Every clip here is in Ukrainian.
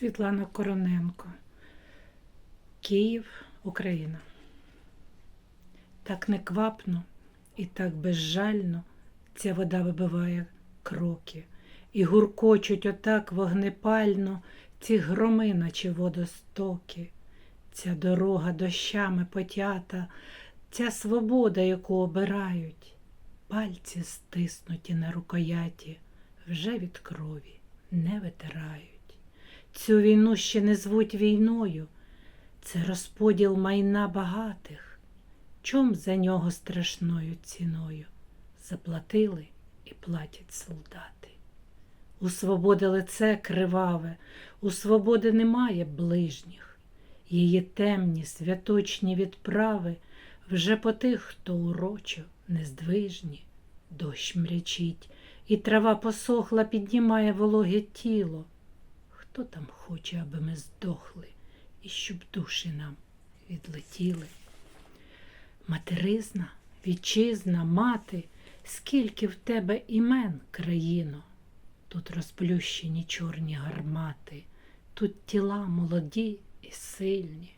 Світлана Короненко. Київ, Україна. Так неквапно і так безжально ця вода вибиває кроки, і гуркочуть отак вогнепально ці громи, наче водостоки, ця дорога дощами потята, ця свобода, яку обирають, пальці стиснуті на рукояті, вже від крові не витирають. Цю війну ще не звуть війною, це розподіл майна багатих. Чом за нього страшною ціною заплатили і платять солдати. У свободи лице криваве, у свободи немає ближніх, її темні святочні відправи вже по тих, хто урочо нездвижні, дощ мрячить, і трава посохла, піднімає вологе тіло. Хто там хоче, аби ми здохли, і щоб душі нам відлетіли? Материзна, вітчизна, мати, скільки в тебе імен, країно, тут розплющені чорні гармати, тут тіла молоді і сильні.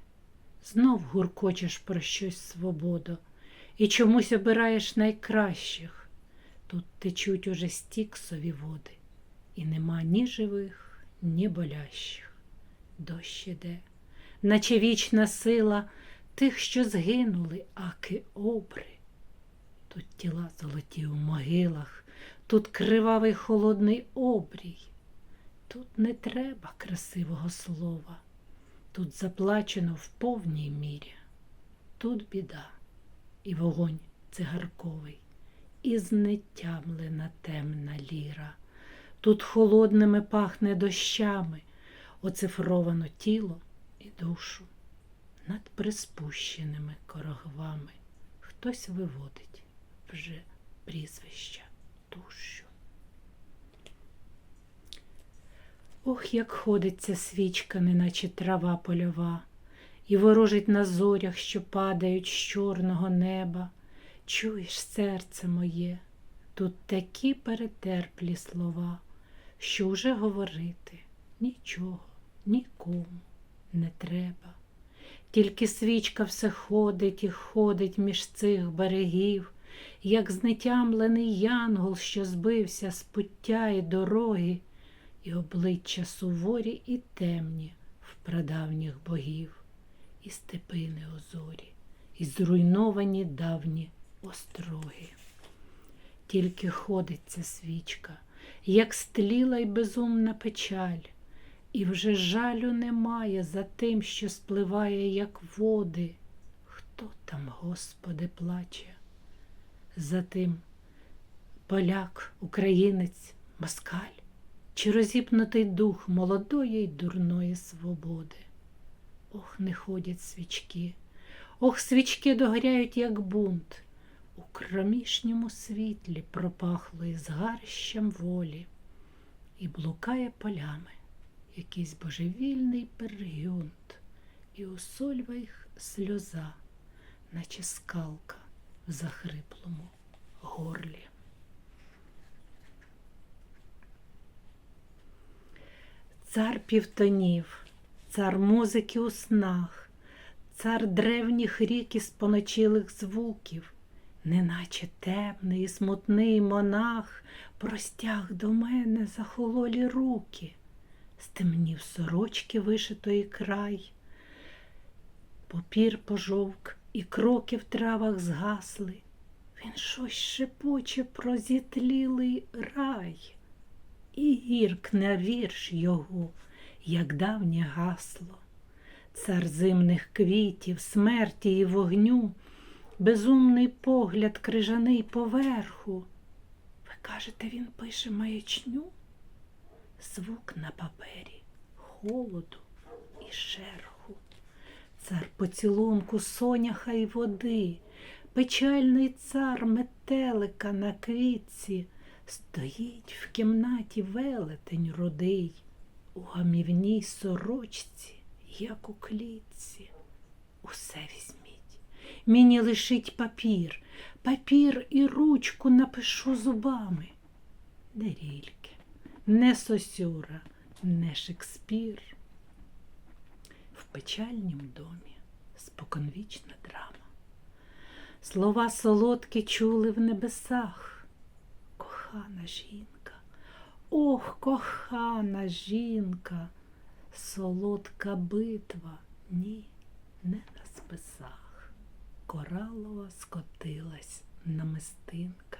Знов гуркочеш про щось свободо, і чомусь обираєш найкращих. Тут течуть уже стіксові води, і нема ні живих, ні болящих. Дощ іде, наче вічна сила тих, що згинули, аки обри. Тут тіла золоті у могилах, тут кривавий холодний обрій. Тут не треба красивого слова, тут заплачено в повній мірі. Тут біда, і вогонь цигарковий, і знетямлена темна ліра. Тут холодними пахне дощами, оцифровано тіло і душу. Над приспущеними корогвами хтось виводить вже прізвища душу. Ох, як ходиться свічка, неначе трава польова, і ворожить на зорях, що падають з чорного неба. Чуєш, серце моє, тут такі перетерплі слова, що вже говорити нічого, нікому не треба. Тільки свічка все ходить і ходить між цих берегів, як знетямлений янгол, що збився з пуття і дороги, і обличчя суворі і темні в прадавніх богів, і степини озорі, і зруйновані давні остроги. Тільки ходиться свічка, як стліла й безумна печаль, і вже жалю немає за тим, що спливає, як води. Хто там, Господи, плаче? За тим поляк, українець, москаль, чи розіпнутий дух молодої й дурної свободи. Ох, не ходять свічки, ох, свічки догоряють, як бунт. У кромішньому світлі пропахло із волі, і блукає полями якийсь божевільний пергюнт, і у сольвах сльоза, наче скалка в захриплому горлі. Цар півтонів, цар музики у снах, цар древніх рік і споночилих звуків, неначе темний смутний монах простяг до мене захололі руки стемнів сорочки вишитої край, попір пожовк, і кроки в травах згасли. Він щось шепоче про зітлілий рай, і гіркне вірш його, як давнє гасло, цар зимних квітів, смерті і вогню, безумний погляд крижаний поверху. Ви кажете, він пише маячню? звук на папері, холоду і шерху, цар поцілунку соняха й води, печальний цар метелика на квітці, стоїть в кімнаті велетень рудий, у гамівній сорочці, як у клітці. Усе візьміть, мені лишить папір, папір і ручку напишу зубами. Не рільки не Сосюра, не Шекспір, В печальнім домі споконвічна драма. Слова солодкі чули в небесах. Кохана жінка, ох, кохана жінка, солодка битва, ні, не на списах. Коралова скотилась намистинка.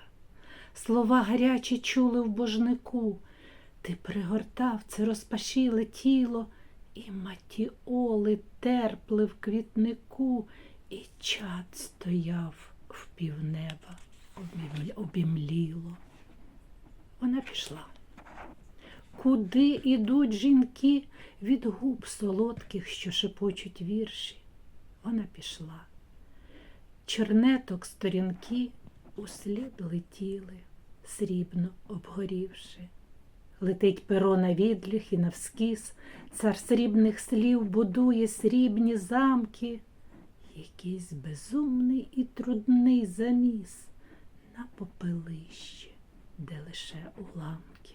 Слова гарячі чули в божнику. Ти пригортав це розпашіле тіло, і матіоли терпли в квітнику, і чад стояв в півнеба, обімліло. Вона пішла. Куди ідуть жінки від губ солодких, що шепочуть вірші? Вона пішла. Чернеток сторінки услід летіли, срібно обгорівши. Летить перо на відліх і навскіз, цар срібних слів будує срібні замки. Якийсь безумний і трудний заміс на попелищі, де лише уламки.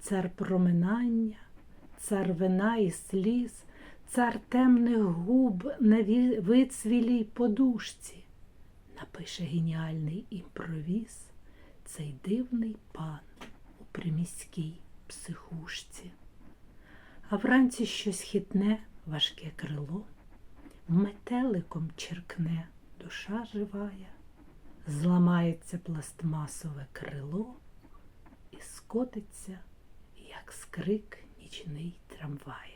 Цар проминання, цар вина і сліз, цар темних губ на ві- вицвілій подушці. Напише геніальний імпровіз цей дивний пан у приміській психушці. А вранці щось хитне, важке крило, метеликом черкне душа живая, зламається пластмасове крило і скотиться, як скрик нічний трамвая.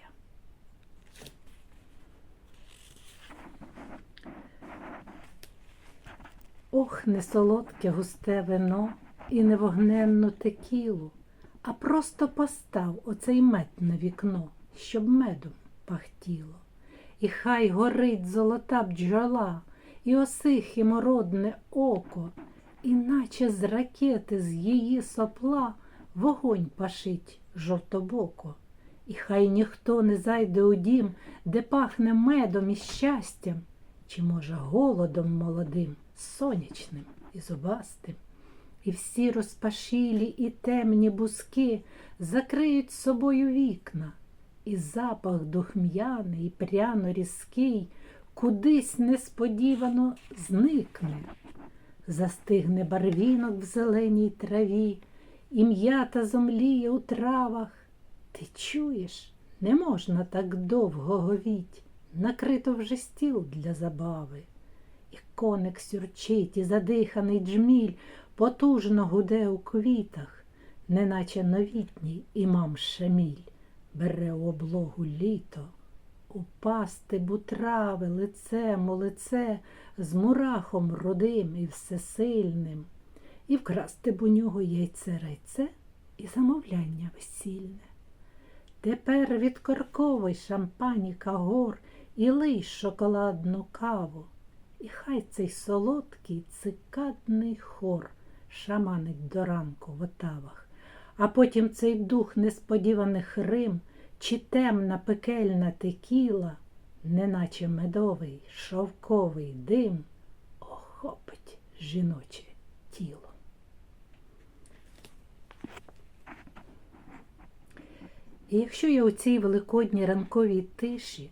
Ох, не солодке густе вино і не вогненну текілу, а просто постав оцей мед на вікно, щоб медом пахтіло. І хай горить золота бджола, і осихе мородне око, і наче з ракети з її сопла вогонь пашить жовтобоко. І хай ніхто не зайде у дім, де пахне медом і щастям, чи, може, голодом молодим, сонячним і зубастим. І всі розпашілі і темні бузки закриють собою вікна, і запах духм'яний і пряно різкий кудись несподівано зникне. Застигне барвінок в зеленій траві, і м'ята зомліє у травах. Ти чуєш, не можна так довго говіть, накрито вже стіл для забави. Коник сюрчить, і задиханий джміль потужно гуде у квітах, неначе новітній імам Шаміль бере у облогу літо, упасти бутрави лицем у лице з мурахом рудим і всесильним, і вкрасти б у нього яйце райце і замовляння весільне. Тепер відкорковуй шампаніка гор і лий шоколадну каву. І хай цей солодкий цикадний хор шаманить до ранку в отавах, а потім цей дух несподіваних рим чи темна пекельна текіла, неначе медовий шовковий дим, охопить жіноче тіло. І якщо я у цій великодній ранковій тиші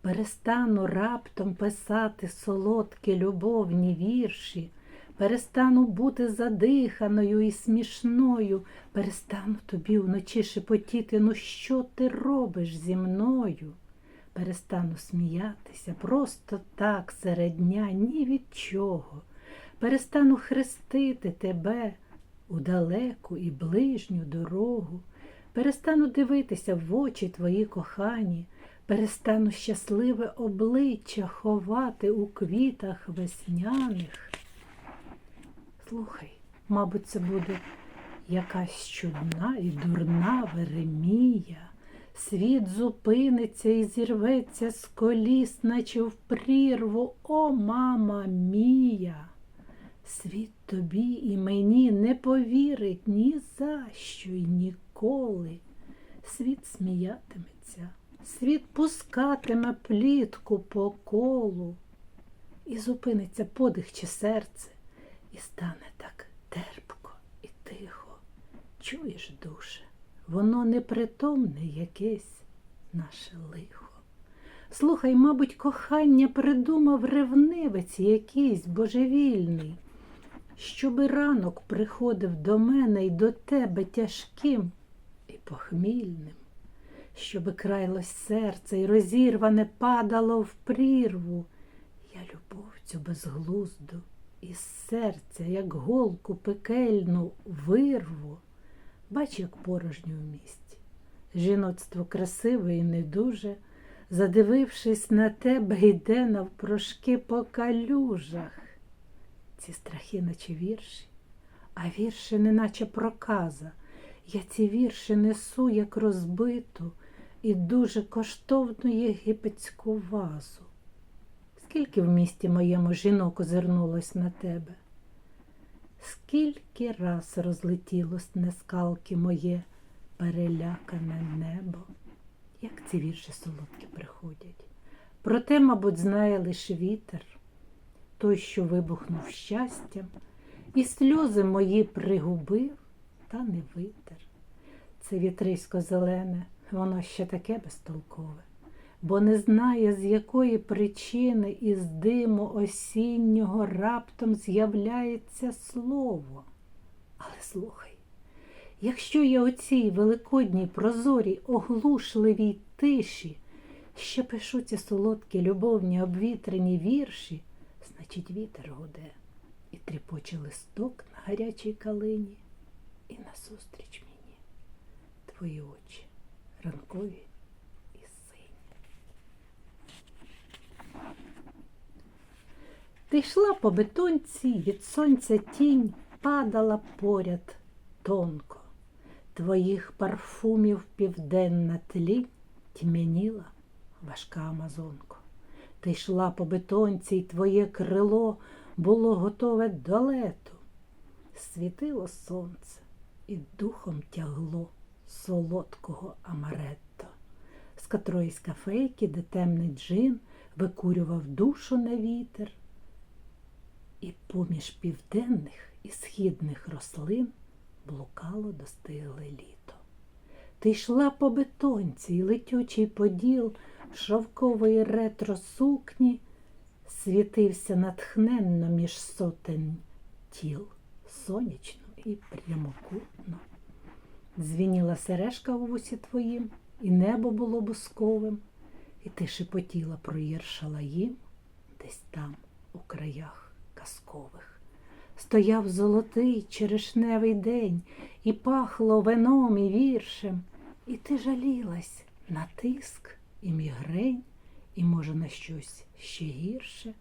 перестану раптом писати солодкі любовні вірші, перестану бути задиханою і смішною, перестану тобі вночі шепотіти, ну що ти робиш зі мною? Перестану сміятися просто так серед дня ні від чого. Перестану хрестити тебе у далеку і ближню дорогу. Перестану дивитися в очі твої кохані, перестану щасливе обличчя ховати у квітах весняних. Слухай, мабуть, це буде якась чудна і дурна Веремія. Світ зупиниться і зірветься з коліс, наче в прірву, о, мама мія. Світ тобі і мені не повірить ні за що й ніколи. Світ сміятиметься, світ пускатиме плітку по колу, і зупиниться подих чи серце, і стане так терпко і тихо. Чуєш, душе, воно непритомне якесь наше лихо. Слухай, мабуть, кохання придумав ревнивець якийсь божевільний, щоби ранок приходив до мене й до тебе тяжким і похмільним, щоби крайлось серце й розірване падало в прірву. Я любов цю безглузду із серця, як голку пекельну, вирву. Бач, як порожньо в місті. Жіноцтво красиве і не дуже, задивившись на тебе, йде навпрошки по калюжах. Ці страхи, наче вірші, а вірші, неначе проказа. Я ці вірші несу, як розбиту і дуже коштовну єгипетську вазу. Скільки в місті моєму жінок озирнулось на тебе? Скільки раз розлетілось нескалки моє перелякане небо, як ці вірші солодкі приходять. Проте, мабуть, знає лише вітер, той, що вибухнув щастям, і сльози мої пригубив, та не витер. Це вітрисько зелене, воно ще таке безтолкове, бо не знає, з якої причини із диму осіннього раптом з'являється слово. Але слухай, якщо я у цій великодній прозорій оглушливій тиші ще пишу ці солодкі любовні обвітрені вірші, значить вітер гуде і тріпоче листок на гарячій калині, і насустріч мені твої очі ранкові і сині. Ти йшла по бетонці, від сонця тінь падала поряд тонко. Твоїх парфумів південна тлінь тьмяніла важка амазонко. Ти йшла по бетонці, й твоє крило було готове до лету. Світило сонце і духом тягло солодкого амаретто, з котроїсь кафейки, де темний джин викурював душу на вітер, і поміж південних і східних рослин блукало достигле літо. Ти йшла по бетонці, і летючий поділ шовкової ретро сукні світився натхненно між сотень тіл, сонячно і прямокутно. Дзвініла сережка в вусі твоїм, і небо було бусковим, і ти шепотіла про їм десь там, у краях казкових. Стояв золотий черешневий день, і пахло вином і віршем, і ти жалілась на тиск і мігрень, і, може, на щось ще гірше.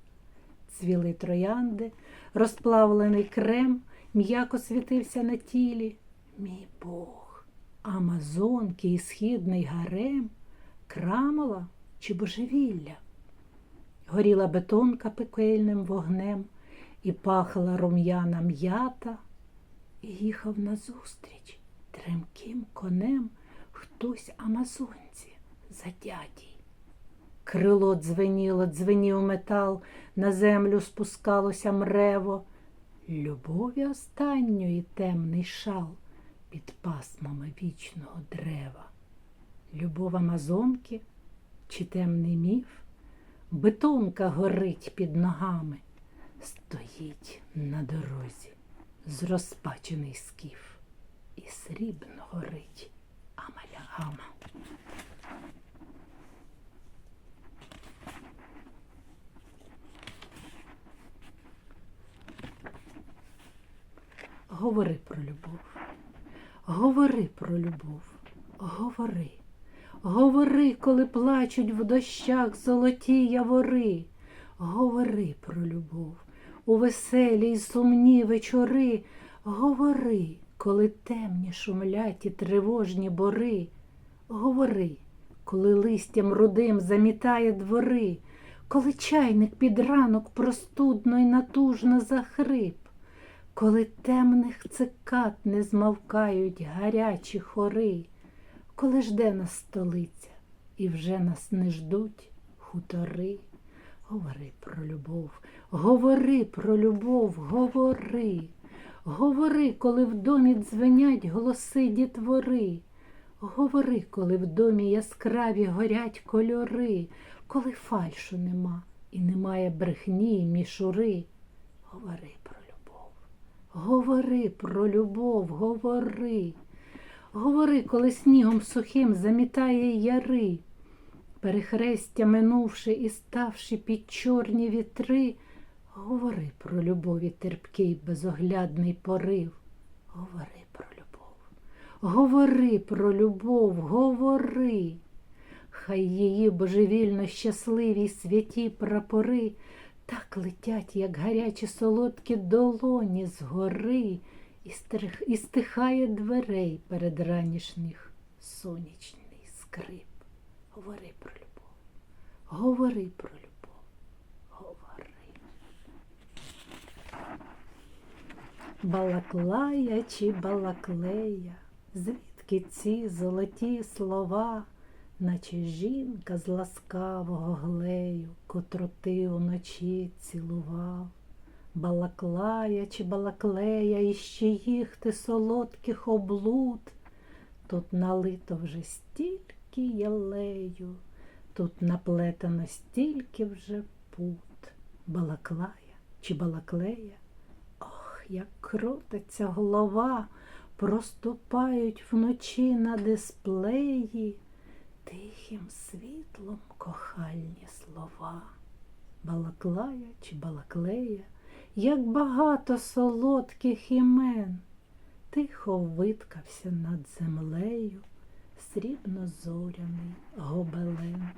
Цвіли троянди, розплавлений крем, м'яко світився на тілі. Мій Бог, Амазонки і східний гарем, крамола чи божевілля. Горіла бетонка пекельним вогнем, і пахла рум'яна м'ята, і їхав назустріч тремким конем хтось амазонці задядій. Крило дзвеніло, дзвенів метал, на землю спускалося мрево. Любові останньої темний шал під пасмами вічного дерева. Любов Амазонки чи темний міф, бетонка горить під ногами, стоїть на дорозі, зрозпачений скіф, і срібно горить Амалягама. Говори про любов, говори про любов, говори, говори, коли плачуть в дощах золоті явори, говори про любов. У веселі й сумні вечори, говори, коли темні шумлять і тривожні бори, говори, коли листям рудим замітає двори, коли чайник під ранок простудно й натужно захрип коли темних цикад не змовкають гарячі хори, коли жде нас столиця і вже нас не ждуть хутори. Говори про любов, говори про любов, говори, говори, коли в домі дзвенять голоси дітвори. Говори, коли в домі яскраві горять кольори, коли фальшу нема і немає брехні й мішури. Говори говори про любов, говори. Говори, коли снігом сухим замітає яри, перехрестя минувши і ставши під чорні вітри, говори про любові терпкий безоглядний порив. Говори про любов, говори про любов, говори. Хай її божевільно щасливі святі прапори так летять, як гарячі солодкі долоні і, стрих, і стихає дверей перед ранішніх сонячний скрип. Говори про любов, говори про любов, говори. Балаклая чи балаклея, звідки ці золоті слова, наче жінка з ласкавого глею, котру ти уночі цілував. Балаклая чи балаклея, і ще їх ти солодких облуд. Тут налито вже стільки ялею, тут наплетено стільки вже пут. Балаклая чи балаклея, ох, як крутиться голова, проступають вночі на дисплеї, тихим світлом кохальні слова. Балаклая чи балаклея, як багато солодких імен, тихо виткався над землею срібно-зоряний гобелен.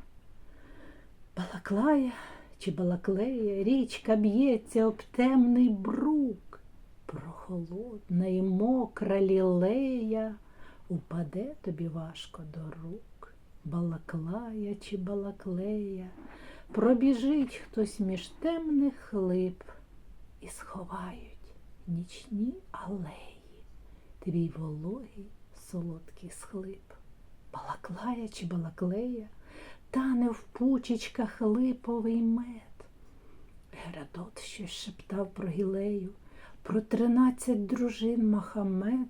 Балаклая чи балаклея, річка б'ється об темний брук, прохолодна і мокра лілея, упаде тобі важко до рук. Балаклая чи балаклея, пробіжить хтось між темних лип і сховають нічні алеї, твій вологий солодкий схлип. Балаклая чи балаклея, тане в пучечках липовий мед. Герадот щось шептав про гілею, про тринадцять дружин Махамед.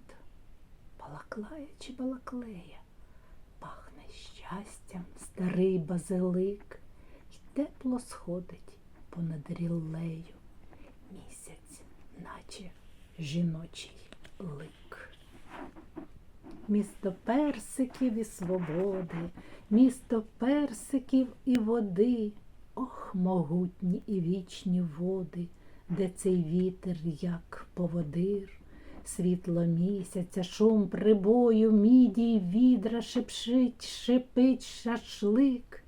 Балаклая чи балаклея, щастям старий базилик, І тепло сходить понад ріллею місяць, наче жіночий лик. Місто персиків і свободи, місто персиків і води, ох, могутні і вічні води, де цей вітер, як поводир, світло місяця, шум прибою, міді відра шепшить, шипить шашлик,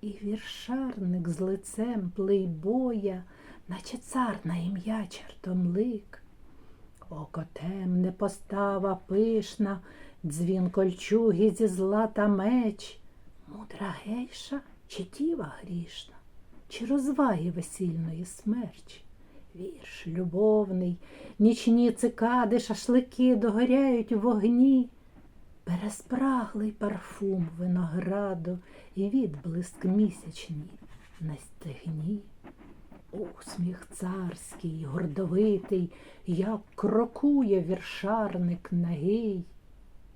і віршарник з лицем плейбоя, наче цар на ім'я чертомлик. Око темне постава пишна, дзвін кольчуги зі злата меч, мудра гейша чи діва грішна, чи розваги весільної смерч. Вірш любовний, нічні цикади, шашлики догоряють вогні, переспраглий парфум винограду і відблиск місячні на стегні. Усміх царський, гордовитий, як крокує віршарник нагий,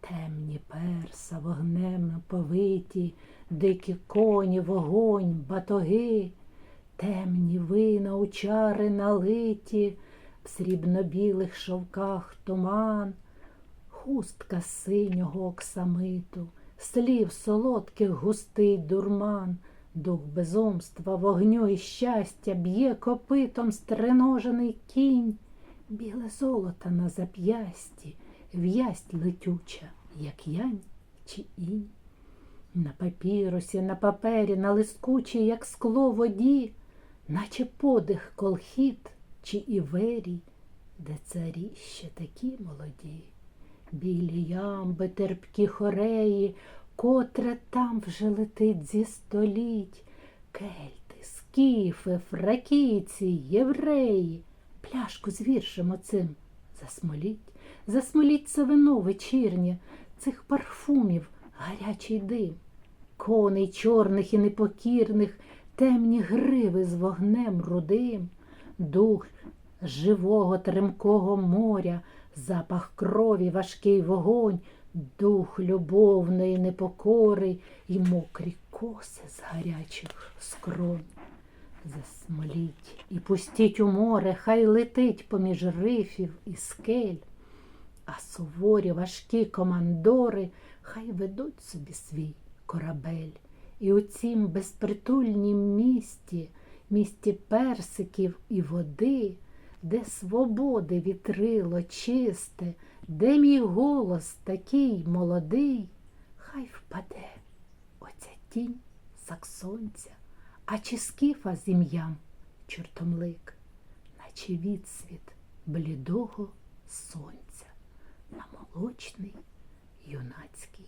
темні перса вогнем повиті, дикі коні, вогонь, батоги, темні у налиті, в срібно-білих шовках туман, хустка синього оксамиту, слів солодких густий дурман. Дух безумства, вогню і щастя б'є копитом стриножений кінь, біле золото на зап'ясті, в'ясть летюча, як янь чи інь. На папірусі, на папері, на лискучій, як скло воді, наче подих колхіт чи іверій, де царі ще такі молоді, білі ямби, терпкі хореї котре там вже летить зі століть. Кельти, скіфи, фракійці, євреї, пляшку з віршем оцим засмоліть, засмоліть це вино вечірнє, цих парфумів гарячий дим, коней чорних і непокірних, темні гриви з вогнем рудим, дух живого тремкого моря, запах крові, важкий вогонь дух любовної непокори і мокрі коси з гарячих скронь. Засмоліть і пустіть у море, хай летить поміж рифів і скель, а суворі важкі командори хай ведуть собі свій корабель. І у цім безпритульнім місті, місті персиків і води, де свободи вітрило чисте, де мій голос такий молодий, хай впаде оця тінь саксонця, а чи скіфа з ім'ям чортомлик, наче відсвіт блідого сонця на молочний юнацький.